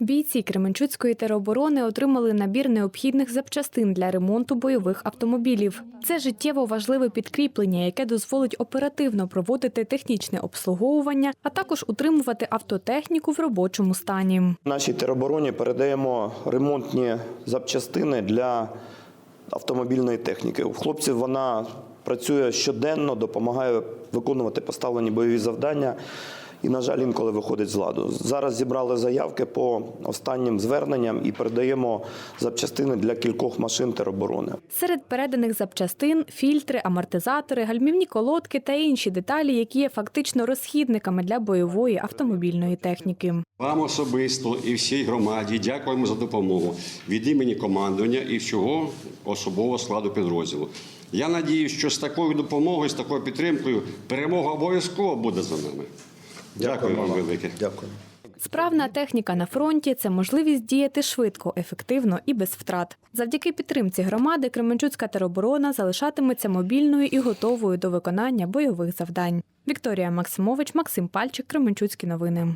Бійці Кременчуцької тероборони отримали набір необхідних запчастин для ремонту бойових автомобілів. Це життєво важливе підкріплення, яке дозволить оперативно проводити технічне обслуговування, а також утримувати автотехніку в робочому стані. Нашій теробороні передаємо ремонтні запчастини для автомобільної техніки. У хлопців вона працює щоденно, допомагає виконувати поставлені бойові завдання. І, на жаль, інколи виходить з ладу. Зараз зібрали заявки по останнім зверненням і передаємо запчастини для кількох машин тероборони. Серед переданих запчастин фільтри, амортизатори, гальмівні колодки та інші деталі, які є фактично розхідниками для бойової автомобільної техніки. Вам особисто і всій громаді дякуємо за допомогу від імені командування і всього особового складу підрозділу. Я надію, що з такою допомогою, з такою підтримкою перемога обов'язково буде за нами. Дякую вам велике. Дякую. Справна техніка на фронті це можливість діяти швидко, ефективно і без втрат. Завдяки підтримці громади Кременчуцька тероборона залишатиметься мобільною і готовою до виконання бойових завдань. Вікторія Максимович, Максим Пальчик, Кременчуцькі новини.